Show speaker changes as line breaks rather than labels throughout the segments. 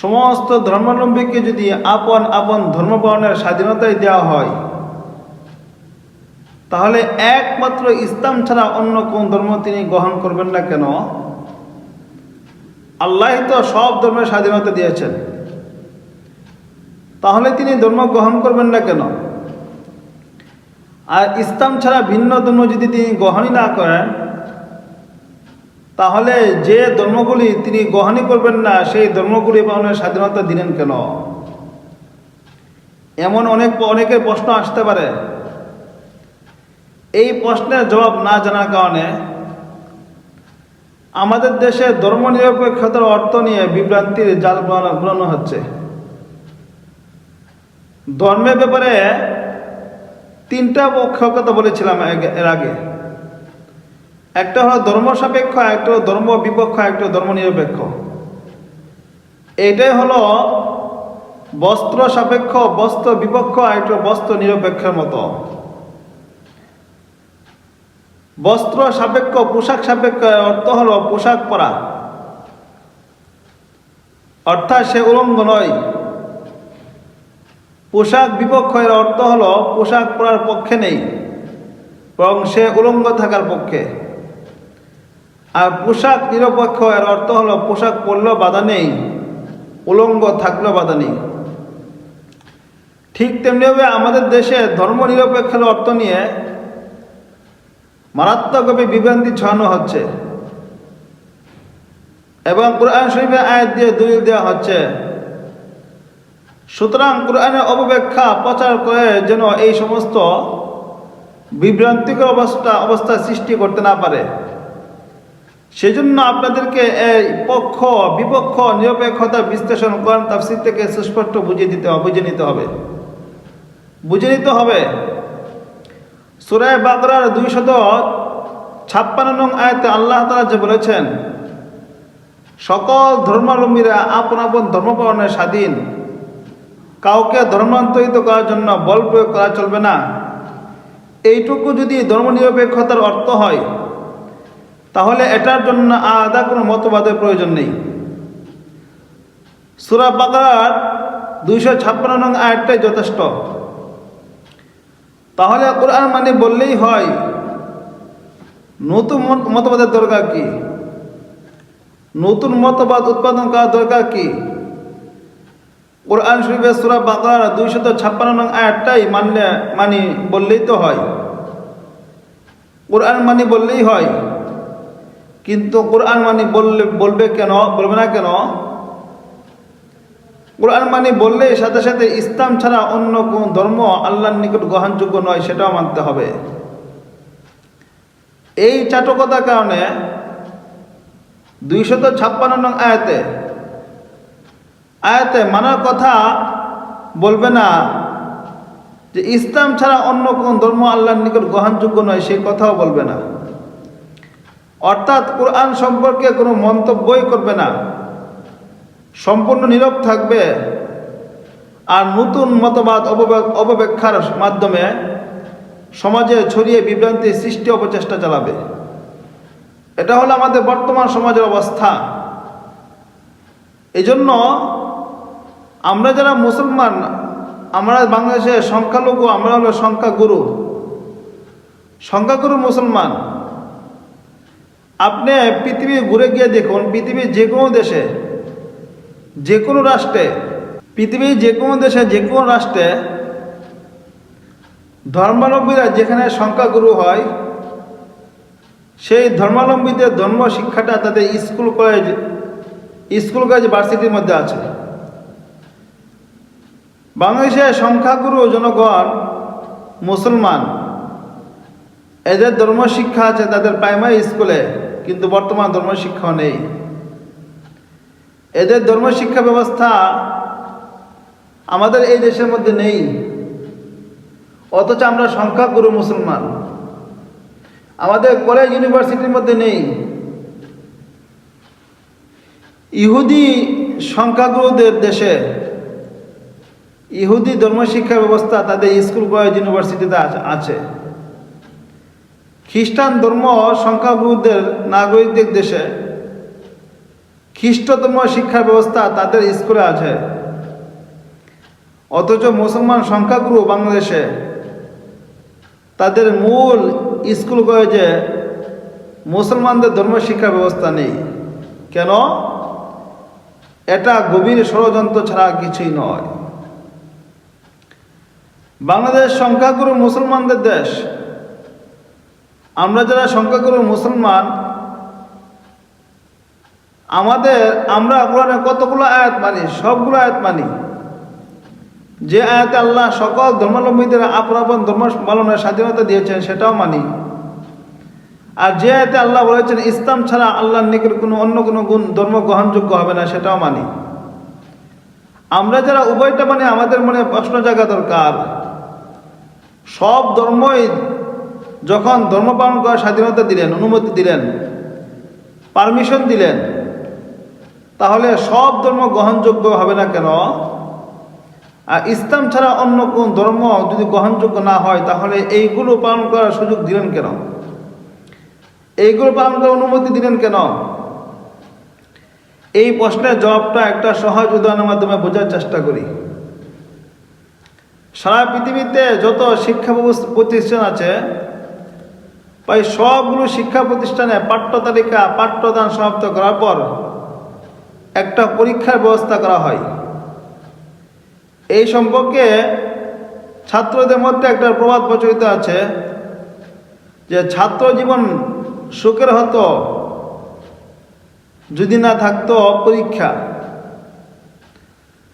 সমস্ত ধর্মাবলম্বীকে যদি আপন আপন ধর্ম পালনের স্বাধীনতাই দেওয়া হয়, তাহলে একমাত্র ইসলাম ছাড়া অন্য কোন ধর্ম তিনি গ্রহণ করবেন না কেন? আল্লাহ তো সব ধর্মের স্বাধীনতা দিয়েছেন। তাহলে তিনি ধর্ম গ্রহণ করবেন না কেন? আর ইসলাম ছাড়া ভিন্ন ধর্ম যদি তিনি গ্রহণই না করেন তাহলে যে ধর্মগুলি তিনি গ্রহণই করবেন না, সেই ধর্মগুলি পালনের স্বাধীনতা দিলেন কেন? এমন অনেক অনেকের প্রশ্ন আসতে পারে। এই প্রশ্নের জবাব না জানার কারণে আমাদের দেশে ধর্মনিরপেক্ষতার অর্থ নিয়ে বিভ্রান্তির জাল বুলানো হচ্ছে। ধর্মের ব্যাপারে তিনটা পক্ষ কথা বলেছিলাম এর আগে। একটা হলো ধর্ম সাপেক্ষ একটা ধর্ম বিপক্ষ একটা ধর্ম নিরপেক্ষ। এইটাই হলো বস্ত্র সাপেক্ষ, বস্ত্র বিপক্ষ একটা বস্ত্র নিরপেক্ষের মতো। বস্ত্র সাপেক্ষ, পোশাক সাপেক্ষ অর্থ হলো পোশাক পরা। অর্থাৎ সে উলঙ্গ নয়। পোশাক বিপক্ষ, এর অর্থ হলো পোশাক পরার পক্ষে নেই, বরং সে উলঙ্গ থাকার পক্ষে। আর পোশাক নিরপেক্ষ এর অর্থ হলো পোশাক পরলেও বাধা নেই, উলঙ্গ থাকলেও বাধা নেই। ঠিক তেমনিভাবে আমাদের দেশে ধর্ম নিরপেক্ষের অর্থ নিয়ে মারাত্মকভাবে বিভ্রান্তি ছড়ানো হচ্ছে। এবং কোরআন শরীফে আয়াত দিয়ে দলিল দেওয়া হচ্ছে, সুতরাং কোরআনের অপব্যাখ্যা প্রচার করে যেন এই সমস্ত বিভ্রান্তিকর অবস্থা অবস্থা সৃষ্টি করতে না পারে। সেজন্য আপনাদেরকে এই পক্ষ, বিপক্ষ, নিরপেক্ষতা বিশ্লেষণ করেন তাফসির থেকে সুস্পষ্ট বুঝিয়ে দিতে হবে, বুঝে নিতে হবে। বুঝে নিতে হবে। সুরায় বাকরার দুইশত ছাপ্পান্ন নং আয়তে আল্লাহ তালা যে বলেছেন, সকল ধর্মাবলম্বীরা আপন আপন ধর্ম স্বাধীন। কাউকে ধর্মান্তরিত করার জন্য বল প্রয়োগ করা চলবে না। এইটুকু যদি ধর্মনিরপেক্ষতার অর্থ হয় তাহলে এটার জন্য আলাদা কোনো মতবাদের প্রয়োজন নেই। সুরা বাকার দুইশো ছাপ্পান্ন নং আয়াতটাই যথেষ্ট। তাহলে কোরআন মানে বললেই হয়, নতুন মতবাদের দরকার কি? নতুন মতবাদ উৎপাদন করার দরকার কি? কোরআন শরীফের সুরা বাকার দুইশত ছাপ্পান্ন নং আয়াতটাই মানলে মানি বললেই তো হয়। কোরআন মানি বললেই হয়। কিন্তু কোরআন মানি বললে, বলবে কেন, বলবে না কেন? কোরআন মানি বললে সাথে সাথে ইসলাম ছাড়া অন্য কোন ধর্ম আল্লাহর নিকট গ্রহণযোগ্য নয়, সেটাও মানতে হবে। এই চাটকতার কারণে দুইশত ছাপ্পান্ন নং আয়াতে আয়াতে মানার কথা বলবে না যে ইসলাম ছাড়া অন্য কোন ধর্ম আল্লাহর নিকট গ্রহণযোগ্য নয় সেই কথাও বলবে না। অর্থাৎ কোরআন সম্পর্কে কোনো মন্তব্যই করবে না। সম্পূর্ণ নীরব থাকবে আর নতুন মতবাদ অপব্যা- অপব্যাখ্যার মাধ্যমে সমাজে ছড়িয়ে বিভ্রান্তির সৃষ্টি অপচেষ্টা চালাবে। এটা হলো আমাদের বর্তমান সমাজের অবস্থা। এজন্য আমরা যারা মুসলমান, আমরা বাংলাদেশের সংখ্যালঘু, আমরা হলো সংখ্যাগুরু। সংখ্যাগুরু মুসলমান। আপনি পৃথিবী ঘুরে গিয়ে দেখুন, পৃথিবীর যে কোনো দেশে, যে কোনো রাষ্ট্রে, পৃথিবীর যে কোনো দেশে, যে কোনো রাষ্ট্রে ধর্মাবলম্বীরা যেখানে সংখ্যাগুরু হয়, সেই ধর্মাবলম্বীদের ধর্ম শিক্ষাটা তাদের স্কুল কলেজ স্কুল কলেজ ভার্সিটির মধ্যে আছে। বাংলাদেশের সংখ্যাগুরু জনগণ মুসলমান। এদের ধর্ম শিক্ষা আছে তাদের প্রাইমারি স্কুলে কিন্তু বর্তমান ধর্ম শিক্ষা নেই। এদের ধর্ম শিক্ষা ব্যবস্থা আমাদের এই দেশের মধ্যে নেই। অথচ আমরা সংখ্যাগুরু মুসলমান। আমাদের কলেজ ইউনিভার্সিটির মধ্যে নেই। ইহুদি সংখ্যাগুরুদের দেশে ইহুদি ধর্ম শিক্ষা ব্যবস্থা তাদের স্কুল কলেজ ইউনিভার্সিটিতে আছে। খ্রিস্টান ধর্ম সংখ্যাগুরুদের নাগরিকদের দেশে খ্রিস্টতম শিক্ষা ব্যবস্থা তাদের স্কুলে আছে। অথচ মুসলমান সংখ্যাগুরু বাংলাদেশে তাদের মূল স্কুল কলেজে মুসলমানদের ধর্ম শিক্ষা ব্যবস্থা নেই। কেন? এটা গভীর ষড়যন্ত্র ছাড়া কিছুই নয়। বাংলাদেশ সংখ্যাগুরু মুসলমানদের দেশ আমরা যারা সংখ্যাগুরু মুসলমান, আমাদের, আমরা কোরআনে কতগুলো আয়াত মানি, সবগুলো আয়াত মানি। যে আয়াতে আল্লাহ সকল ধর্মাবলম্বীদের আপন ধর্ম পালনের স্বাধীনতা দিয়েছেন, সেটাও মানি। আর যে আয়াতে আল্লাহ বলেছেন, ইসলাম ছাড়া আল্লাহর নিকট কোনো অন্য কোনো গুণ, ধর্ম গ্রহণযোগ্য হবে না, সেটাও মানি। আমরা যারা উভয়টা মানে আমাদের মনে প্রশ্ন জাগা দরকার। সব ধর্মই যখন ধর্ম পালন করার স্বাধীনতা দিলেন, অনুমতি দিলেন পারমিশন দিলেন, তাহলে সব ধর্ম গ্রহণযোগ্য হবে না কেন? আর ইসলাম ছাড়া অন্য কোন ধর্ম যদি গ্রহণযোগ্য না হয়, তাহলে এইগুলো পালন করার সুযোগ দিলেন কেন? এইগুলো পালন করার অনুমতি দিলেন কেন? এই প্রশ্নের জবাবটা একটা সহজ উদাহরণের মাধ্যমে বোঝার চেষ্টা করি। সারা পৃথিবীতে যত শিক্ষা ব্যবস্থা প্রতিষ্ঠান আছে প্রায় সবগুলো শিক্ষা প্রতিষ্ঠানে পাঠ্য তালিকা, পাঠ্যদান সমাপ্ত করার পর একটা পরীক্ষার ব্যবস্থা করা হয়। এই সম্পর্কে ছাত্রদের মধ্যে একটা প্রবাদ প্রচলিত আছে যে, ছাত্র জীবন সুখের হতো, যদি না থাকতো পরীক্ষা।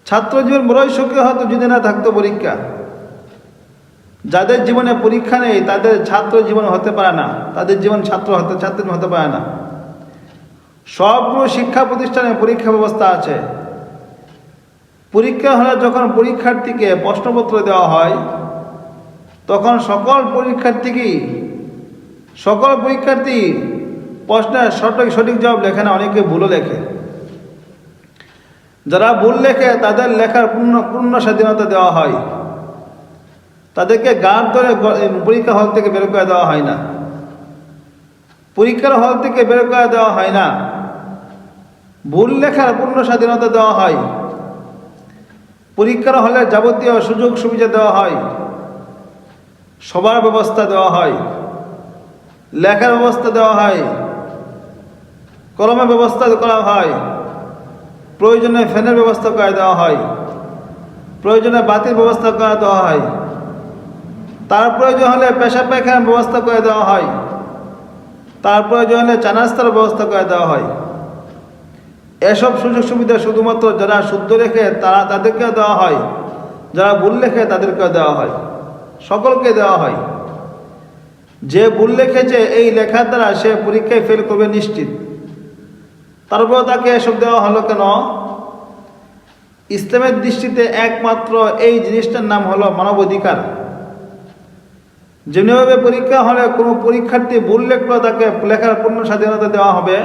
ছাত্র জীবন বড়ই সুখের হতো, যদি না থাকতো পরীক্ষা। যাদের জীবনে পরীক্ষা নেই, তাদের ছাত্র জীবন হতে পারে না। তাদের জীবন ছাত্র হতে ছাত্র হতে পারে না। সবগুলো শিক্ষা প্রতিষ্ঠানে পরীক্ষা ব্যবস্থা আছে। পরীক্ষা হলে যখন পরীক্ষার্থীকে প্রশ্নপত্র দেওয়া হয়, তখন সকল পরীক্ষার্থীকেই, সকল পরীক্ষার্থী প্রশ্নের সঠিক সঠিক জবাব লেখে না, অনেকে ভুলও লেখে। যারা ভুল লেখে, তাদের লেখার পূর্ণ পূর্ণ স্বাধীনতা দেওয়া হয়। তাদেরকে গাঢ় ধরে পরীক্ষা হল থেকে বের করে দেওয়া হয় না। পরীক্ষার হল থেকে বের করে দেওয়া হয় না। ভুল লেখার পূর্ণ স্বাধীনতা দেওয়া হয়। পরীক্ষার হলে যাবতীয় সুযোগ সুবিধা দেওয়া হয়। সবার ব্যবস্থা দেওয়া হয়। লেখার ব্যবস্থা দেওয়া হয়। কলমের ব্যবস্থা করা হয়। প্রয়োজনে ফ্যানের ব্যবস্থা করে দেওয়া হয়। প্রয়োজনে বাতির ব্যবস্থা করে দেওয়া হয়। তার প্রয়োজন হলে পেশা পায়খানার ব্যবস্থা করে দেওয়া হয়। তার প্রয়োজন হলে চানাস্তার ব্যবস্থা করে দেওয়া হয়। এসব সুযোগ সুবিধা শুধুমাত্র যারা শুদ্ধ রেখে তারা তাদেরকে দেওয়া হয়, যারা ভুল লেখে তাদেরকে দেওয়া হয়, সকলকে দেওয়া হয়। যে ভুল লিখেছে এই লেখার দ্বারা সে পরীক্ষায় ফেল করবে নিশ্চিত। তারপর তাকে এসব দেওয়া হলো কেন? ইসলামের দৃষ্টিতে একমাত্র এই জিনিসটার নাম হলো মানবাধিকার। যেভাবে পরীক্ষা হলে কোনো পরীক্ষার্থী ভুল লেখলো, তাকে লেখার পূর্ণ স্বাধীনতা দেওয়া হবে।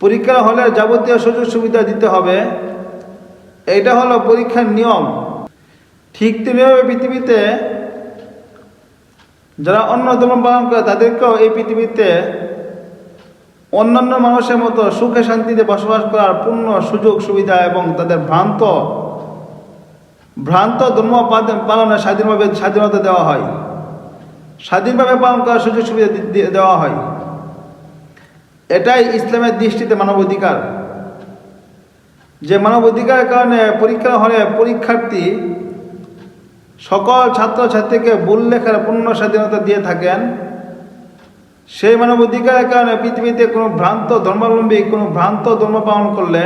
পরীক্ষা হলে যাবতীয় সুযোগ সুবিধা দিতে হবে। এইটা হলো পরীক্ষার নিয়ম। ঠিক তেমনিভাবে পৃথিবীতে যারা অন্য ধর্ম পালন করে, তাদেরকেও এই পৃথিবীতে অন্যান্য মানুষের মতো সুখে শান্তিতে বসবাস করার পূর্ণ সুযোগ, সুবিধা এবং তাদের ভ্রান্ত ভ্রান্ত ধর্ম পালন- স্বাধীনভাবে স্বাধীনতা দেওয়া হয়। স্বাধীনভাবে পালন করার সুযোগ সুবিধা দেওয়া হয়। এটাই ইসলামের দৃষ্টিতে মানবাধিকার। যে মানবাধিকারের কারণে পরীক্ষা হলে পরীক্ষার্থী সকল ছাত্রছাত্রীকে ভুল লেখার পূর্ণ স্বাধীনতা দিয়ে থাকেন। সেই মানবাধিকারের কারণে পৃথিবীতে কোনো ভ্রান্ত ধর্মাবলম্বী, কোনো ভ্রান্ত ধর্ম পালন করলে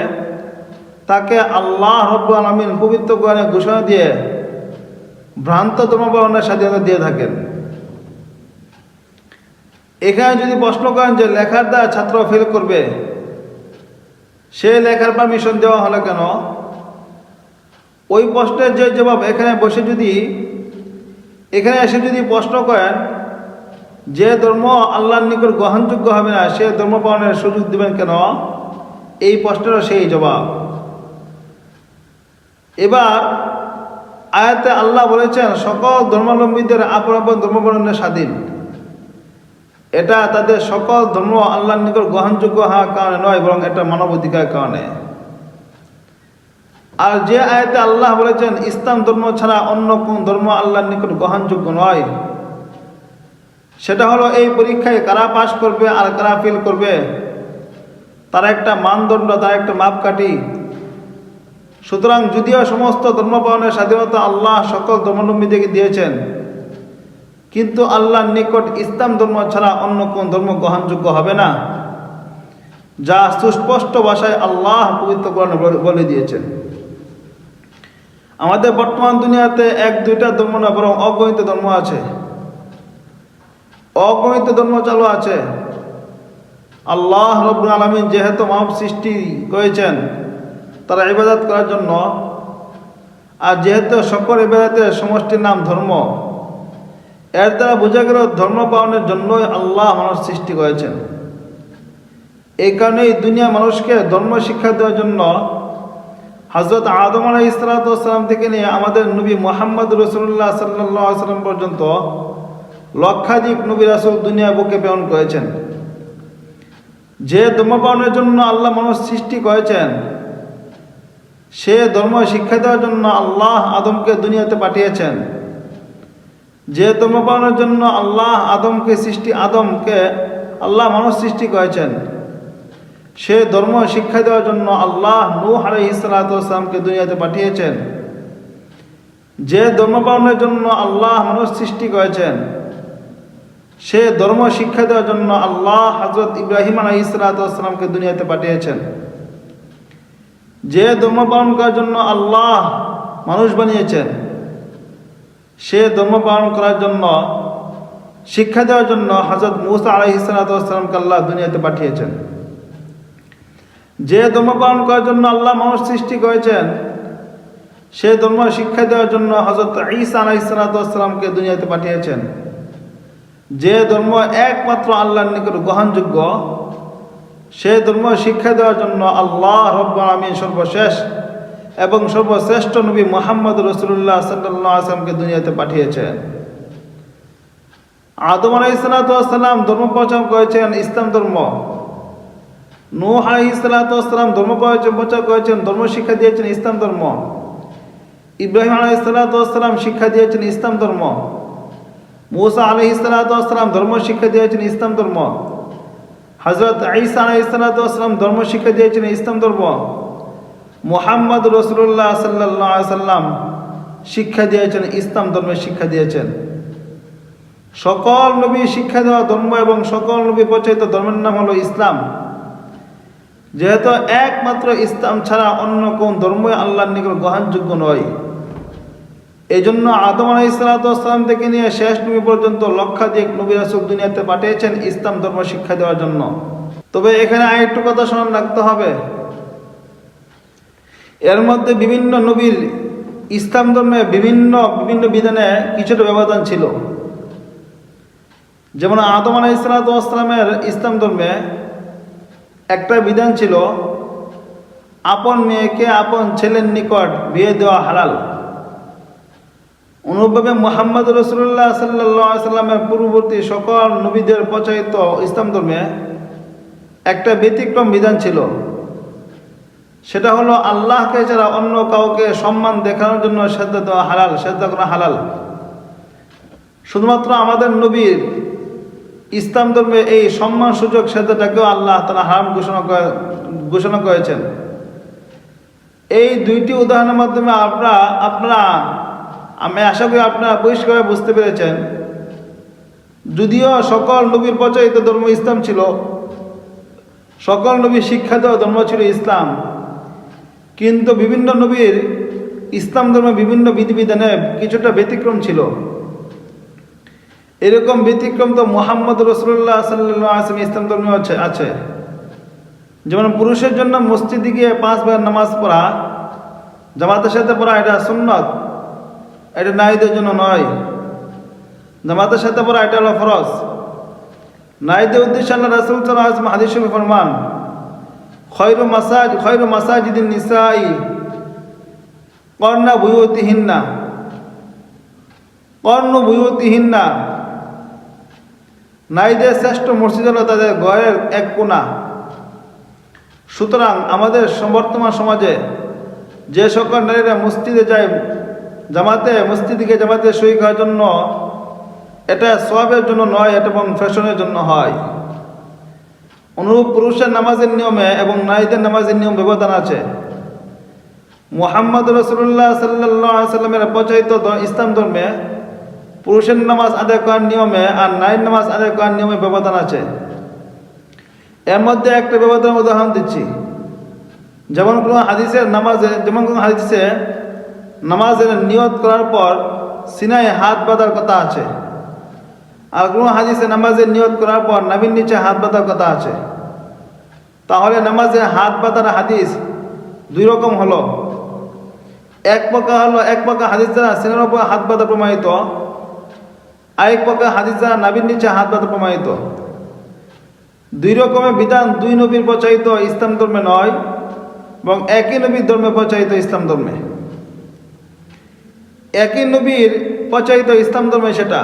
তাকে আল্লাহ রব্বু আলমিন পবিত্র কোরআনে ঘোষণা দিয়ে ভ্রান্ত ধর্ম পালনের স্বাধীনতা দিয়ে থাকেন। এখানে যদি প্রশ্ন করেন যে লেখার দ্বারা ছাত্র ফেল করবে, সে লেখার পারমিশন দেওয়া হলো কেন? ওই প্রশ্নের যে জবাব এখানে বসে যদি, এখানে এসে যদি প্রশ্ন করেন যে ধর্ম আল্লাহর নিকট গ্রহণযোগ্য হবে না, সে ধর্ম পালনের সুযোগ দেবেন কেন? এই প্রশ্নেরও সেই জবাব। এবার আয়াতে আল্লাহ বলেছেন, সকল ধর্মাবলম্বীদের আপন আপন ধর্মপালনের স্বাধীন। এটা তাদের সকল ধর্ম আল্লাহর নিকট গ্রহণযোগ্য হওয়ার কারণে নয়, বরং এটা মানবাধিকার কারণে। আর যে আয়তে আল্লাহ বলেছেন, ইসলাম ধর্ম ছাড়া অন্য কোন ধর্ম আল্লাহর নিকট গ্রহণযোগ্য নয়। সেটা হলো এই পরীক্ষায় কারা পাশ করবে আর কারা ফেল করবে। তার একটা মানদণ্ড, তার একটা মাপকাঠি। সুতরাং যদিও সমস্ত ধর্ম পালনের স্বাধীনতা আল্লাহ সকল ধর্মাবলম্বীদেরকে দিয়েছেন কিন্তু আল্লাহর নিকট ইসলাম ধর্ম ছাড়া অন্য কোন ধর্ম গ্রহণযোগ্য হবে না, যা সুস্পষ্ট ভাষায় আল্লাহ পবিত্র কোরআনে বলে- দিয়েছেন। আমাদের বর্তমান দুনিয়াতে এক, দুইটা ধর্ম না, বরং অগণিত ধর্ম আছে। অগণিত ধর্ম চালু আছে। আল্লাহ রব্বুল আলমিন যেহেতু মানব সৃষ্টি করেছেন, তারা ইবাদত করার জন্য, আর যেহেতু সকল ইবাদতের সমষ্টির নাম ধর্ম এর দ্বারা বোঝা গেল ধর্ম পালনের জন্যই আল্লাহ মানুষ সৃষ্টি করেছেন। এই কারণে এই দুনিয়া মানুষকে ধর্ম শিক্ষা দেওয়ার জন্য হজরত আদম আলাই ইসলাতাম থেকে নিয়ে আমাদের নবী মোহাম্মদ রসুল্লাহ সাল্লাহ সাল্লাম পর্যন্ত লক্ষাধিক নবী রাসুল দুনিয়া বুকে প্রেরণ করেছেন। যে ধর্ম পালনের জন্য আল্লাহ মানুষ সৃষ্টি করেছেন, সে ধর্ম শিক্ষা দেওয়ার জন্য আল্লাহ আদমকে দুনিয়াতে পাঠিয়েছেন। যে ধর্ম পালনের জন্য আল্লাহ আদমকে সৃষ্টি, আদমকে আল্লাহ মানুষ সৃষ্টি করেছেন, সে ধর্ম শিক্ষা দেওয়ার জন্য আল্লাহ নূহ আলাইসালামকে দুনিয়াতে পাঠিয়েছেন। যে ধর্ম পালনের জন্য আল্লাহ মানুষ সৃষ্টি করেছেন, সে ধর্ম শিক্ষা দেওয়ার জন্য আল্লাহ হজরত ইব্রাহিম আলাইসালামকে দুনিয়াতে পাঠিয়েছেন। যে ধর্ম পালন করার জন্য আল্লাহ মানুষ বানিয়েছেন সে ধর্ম পালন করার জন্য, শিক্ষা দেওয়ার জন্য হজরত মুসা আলাইসালামকে আল্লাহ দুনিয়াতে পাঠিয়েছেন। যে ধর্ম পালন করার জন্য আল্লাহ মানুষ সৃষ্টি করেছেন, সে ধর্ম শিক্ষা দেওয়ার জন্য হজরত ঈসা আলাইসালামকে দুনিয়াতে পাঠিয়েছেন। যে ধর্ম একমাত্র আল্লাহর নিকট গ্রহণযোগ্য, সে ধর্ম শিক্ষা দেওয়ার জন্য আল্লাহ রব্ব আমিন সর্বশেষ এবং সর্বশ্রেষ্ঠ নবী মোহাম্মদ রসুল্লাহ সাল্লাহ আসলামকে দুনিয়াতে পাঠিয়েছেন আদম আলাইসালাম ধর্ম প্রচার করেছেন ইসলাম ধর্ম। নূহ আলাইসালাম ধর্ম প্রচার করেছেন, ধর্ম শিক্ষা দিয়েছেন ইসলাম ধর্ম। ইব্রাহিম আলাইসালাম শিক্ষা দিয়েছেন ইসলাম ধর্ম। মুসা আলহিসাল্লাম ধর্ম শিক্ষা দিয়েছেন ইসলাম ধর্ম। হজরত ঈসা আলাইসাল্লাম ধর্ম শিক্ষা দিয়েছেন ইসলাম ধর্ম। মোহাম্মদ রসুল্লাহ সাল্লাহ সাল্লাম শিক্ষা দিয়েছেন, ইসলাম ধর্মের শিক্ষা দিয়েছেন। সকল নবী শিক্ষা দেওয়া ধর্ম এবং সকল নবী প্রচারিত ধর্মের নাম হলো ইসলাম। যেহেতু একমাত্র ইসলাম ছাড়া অন্য কোন ধর্মই আল্লাহর নিকট গ্রহণযোগ্য নয়। এই জন্য আদম আলাই ইসলাতাম থেকে নিয়ে শেষ নবী পর্যন্ত লক্ষাধিক নবী রাসুল দুনিয়াতে পাঠিয়েছেন ইসলাম ধর্ম শিক্ষা দেওয়ার জন্য। তবে এখানে আরেকটু কথা স্মরণ রাখতে হবে। এর মধ্যে বিভিন্ন নবীর ইসলাম ধর্মে বিভিন্ন বিভিন্ন বিধানে কিছুটা ব্যবধান ছিল। যেমন আদম আলাই ইসলাতামের ইসলাম ধর্মে একটা বিধান ছিল, আপন মেয়েকে আপন ছেলের নিকট বিয়ে দেওয়া হালাল। অনুরূপভাবে মোহাম্মদ রসুল্লাহ সাল্লাহ সাল্লামের পূর্ববর্তী সকল নবীদের প্রচারিত ইসলাম ধর্মে একটা ব্যতিক্রম বিধান ছিল। সেটা হলো আল্লাহকে ছাড়া অন্য কাউকে সম্মান দেখানোর জন্য শ্রদ্ধা দেওয়া হালাল শ্রদ্ধা করা হালাল। শুধুমাত্র আমাদের নবীর ইসলাম ধর্মে এই সম্মান সুযোগ শ্রদ্ধাটাকেও আল্লাহ তারা হারাম ঘোষণা করে, ঘোষণা করেছেন। এই দুইটি উদাহরণের মাধ্যমে আপনারা আপনারা, আমি আশা করি আপনারা পরিষ্কার বুঝতে পেরেছেন। যদিও সকল নবীর প্রচারিত ধর্ম ইসলাম ছিল, সকল নবীর শিক্ষা দেওয়া ধর্ম ছিল ইসলাম কিন্তু বিভিন্ন নবীর ইসলাম ধর্মে বিভিন্ন বিধিবিধানে কিছুটা ব্যতিক্রম ছিল। এরকম ব্যতিক্রম তো মোহাম্মদ রসুল্লাহ সাল্লাহ আসলাম ইসলাম ধর্মে আছে যেমন পুরুষের জন্য মসজিদে গিয়ে পাঁচ বার নামাজ পড়া, জামাতের সাথে পড়া, এটা সুন্নত, এটা নারীদের জন্য নয়। জামাতের সাথে পড়া, এটা হলো ফরজ। নারীদের উদ্দেশ্যে আল্লাহ রাসুল সাল্লাহ হাদিস ফরমান খৈর মাসাজ খৈর মাসাজিদিন নিসাই, কর্ণা বুয়তিহীনা কর্ণ বুয়তিহীনা নারীদের শ্রেষ্ঠ মসজিদ হলো তাদের ঘরের এক কোণা। সুতরাং আমাদের বর্তমান সমাজে যে সকল নারীরা মসজিদে যায়, জামাতে, মসজিদকে জামাতে সই করার জন্য, এটা সবের জন্য নয়, এটা এবং ফ্যাশনের জন্য হয়। অনুরূপ পুরুষের নামাজের নিয়মে এবং নারীদের নামাজের নিয়ম ব্যবধান আছে। মোহাম্মদ রসুল্লাহ সাল্লাহ সাল্লামের প্রচারিত ইসলাম ধর্মে পুরুষের নামাজ আদায় করার নিয়মে আর নারীর নামাজ আদায় করার নিয়মে ব্যবধান আছে। এর মধ্যে একটা ব্যবধান উদাহরণ দিচ্ছি। যেমন কোনো হাদিসের নামাজে যেমন কোনো হাদিসে নামাজের নিয়ত করার পর সিনায় হাত বাঁধার কথা আছে। আর কোনো হাদিসে নামাজের নিয়ত করার পর নাবির নিচে হাত বাঁধার কথা আছে। তাহলে নামাজের হাত বাঁধার হাদিস দুই রকম হলো। এক পাকা হলো, এক পাকা হাদিস দ্বারা সিনার উপর হাত বাঁধা প্রমাণিত। আরেক পাকা হাদিস দ্বারা নাবির নিচে হাত বাঁধা প্রমাণিত। দুই রকমের বিধান দুই নবীর প্রচারিত ইসলাম ধর্মে নয় এবং একই নবীর ধর্মে প্রচারিত ইসলাম ধর্মে। একই নবীর প্রচারিত ইসলাম ধর্মে সেটা।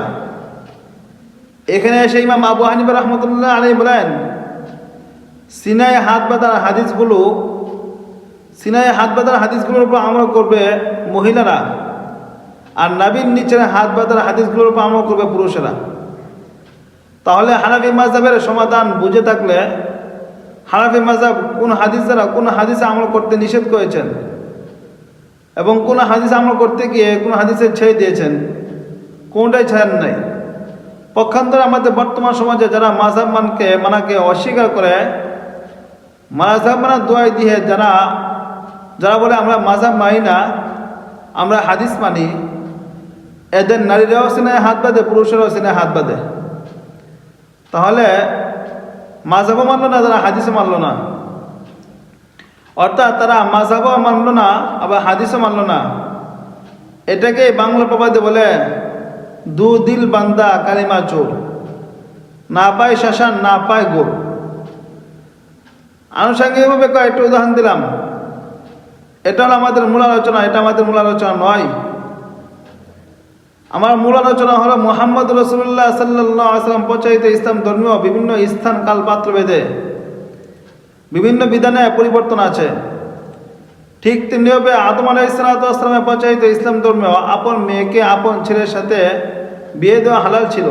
এখানে এসে ইমাম আবু হানিফা রহমতুল্লাহ আলী বলেন, সিনায় হাত বাঁধার হাদিসগুলো, সিনায় হাত বাঁধার হাদিসগুলোর উপর আমল করবে মহিলারা আর নাবির নিচের হাত বাঁধার হাদিসগুলোর উপর আমল করবে পুরুষেরা। তাহলে হানাফি মাজাবের সমাধান বুঝে থাকলে হানাফি মাজাব কোন হাদিস দ্বারা কোন হাদিসে আমল করতে নিষেধ করেছেন এবং কোন হাদিস আমল করতে গিয়ে কোন হাদিসে ছেড়ে দিয়েছেন, কোনটাই ছাড়েন নাই। পক্ষান্তরে আমাদের বর্তমান সমাজে যারা মাঝাব মানকে মানাকে অস্বীকার করে মাঝাব মানা দোয়াই দিয়ে যারা যারা বলে আমরা মাঝাব মানি না, আমরা হাদিস মানি, এদের নারীরাও সিনায় হাত বাঁধে, পুরুষেরাও সিনায় হাত বাঁধে। তাহলে মাঝাবও মানলো না তারা হাদিসও মানলো না। অর্থাৎ তারা মাঝাবও মানলো না, আবার হাদিসও মানলো না। এটাকে বাংলা প্রবাদে বলে দু দিল বান্দা কালিমা চোর। না পায় শাসান, না পায় গোর। আনুষঙ্গিকভাবে কয়েকটা উদাহরণ দিলাম। এটা হলো আমাদের মূল আলোচনা, এটা আমাদের মূল আলোচনা নয়। আমার মূল আলোচনা হলো মোহাম্মদ রসুল্লাহ সাল্লাহ আসলাম প্রচারিত ইসলাম ধর্মীয় বিভিন্ন স্থান কাল পাত্র ভেদে বিভিন্ন বিধানে পরিবর্তন আছে। ঠিক তেমনিভাবে আদম আলাহ ইসলাতামের প্রচারিত ইসলাম ধর্মে আপন মেয়েকে আপন ছেলের সাথে বিয়ে দেওয়া হালাল ছিল।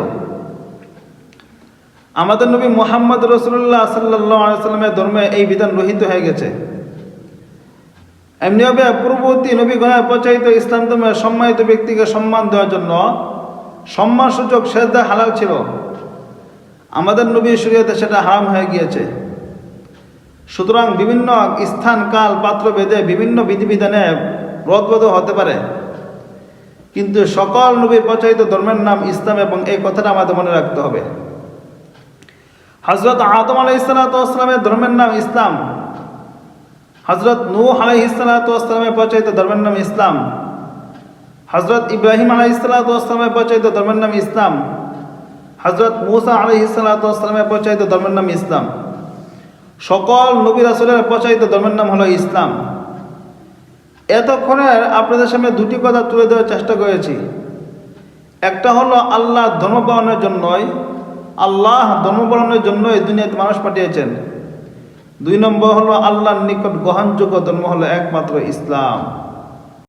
আমাদের নবী মোহাম্মদ রসুল্লাহ সাল্লাহ সাল্লামের ধর্মে এই বিধান রহিত হয়ে গেছে। এমনিভাবে পূর্ববর্তী নবীগণের প্রচারিত ইসলাম ধর্মের সম্মানিত ব্যক্তিকে সম্মান দেওয়ার জন্য সম্মানসূচক সেজদা হালাল ছিল। আমাদের নবী শরীয়তে সেটা হারাম হয়ে গিয়েছে। সুতরাং বিভিন্ন স্থান, কাল পাত্র ভেদে বিভিন্ন বিধিবিধানে রদবদ হতে পারে। কিন্তু সকল নবীর প্রচারিত ধর্মের নাম ইসলাম এবং এই কথাটা আমাদের মনে রাখতে হবে। হজরত আদম আলাই ইসলাতামের ধর্মের নাম ইসলাম। হজরত নূ আলাই ইসলাতামের প্রচারিত ধর্মের নাম ইসলাম। হজরত ইব্রাহিম আলাই ইসলাতামের প্রচারিত ধর্মের নাম ইসলাম। হজরত মুসা আলাই ইসলাতামের প্রচারিত ধর্মের নাম ইসলাম। সকল নবী রাসুলের প্রচারিত ধর্মের নাম হলো ইসলাম। এতক্ষণের আপনাদের সামনে দুটি কথা তুলে দেওয়ার চেষ্টা করেছি। একটা হলো আল্লাহ ধর্ম পালনের জন্যই, আল্লাহ ধর্ম পালনের জন্যই দুনিয়াতে মানুষ পাঠিয়েছেন। দুই নম্বর হলো আল্লাহর নিকট গ্রহণযোগ্য ধর্ম হলো একমাত্র ইসলাম।